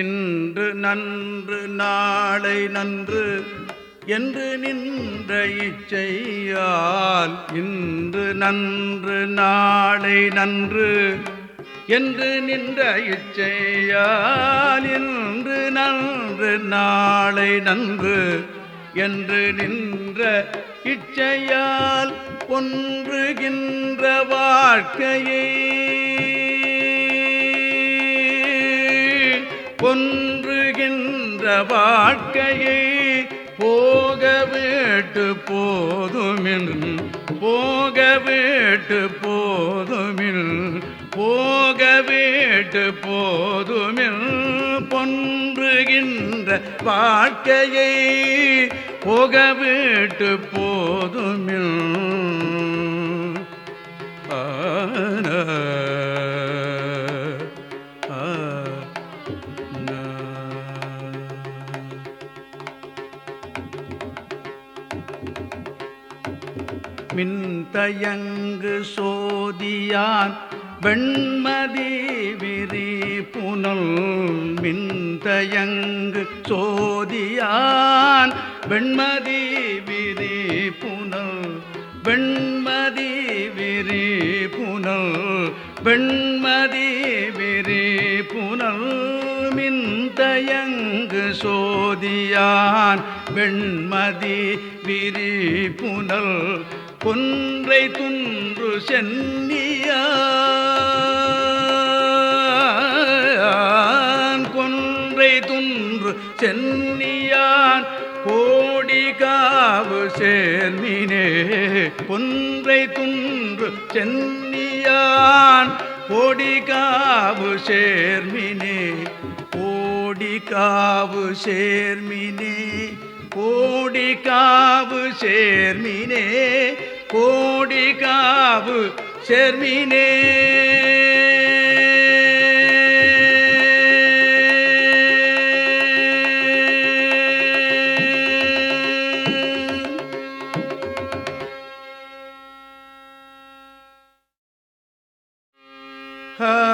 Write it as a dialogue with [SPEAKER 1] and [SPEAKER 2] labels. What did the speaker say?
[SPEAKER 1] இன்று நன்று நாளை நன்று என்று நின்ற இச்சையால் இன்று நன்று நாளை நன்று என்று நின்ற இச்சையால் இன்று நன்று நாளை நன்று என்று நின்ற இச்சையால் ஒன்றுகின்ற வாழ்க்கையே. பொன்றுகின்ற வாழ்க்கையை போக வீட்டு போதுமின் போக வீட்டு போதுமில் போக வீட்டு போதுமில் பொன்றுகின்ற வாழ்க்கையை போக வீட்டு போதுமில். மின்தயங்கு சோதியான் வெண்மதி விரி புனல் மின்தயங்கு சோதியான் வெண்மதி விரி புனல் வெண்மதி விரி புனல் வெண்மதி விரி புனல் மின்தயங்கு சோதியான் வெண்மதி விரி புனல் கொன்றை துன்று சென்னியான். கொன்றை துன்று சென்னியான் கோடி காவு சேர்மினே கொன்றை துன்று சென்னியான் கோடி காவு சேர்மினே കോടിക്കാവ് ശേർമിനെ കോടിക്കാവ് ശേർമിനെ കോടിക്കാവ് ശേർമിനെ Ha!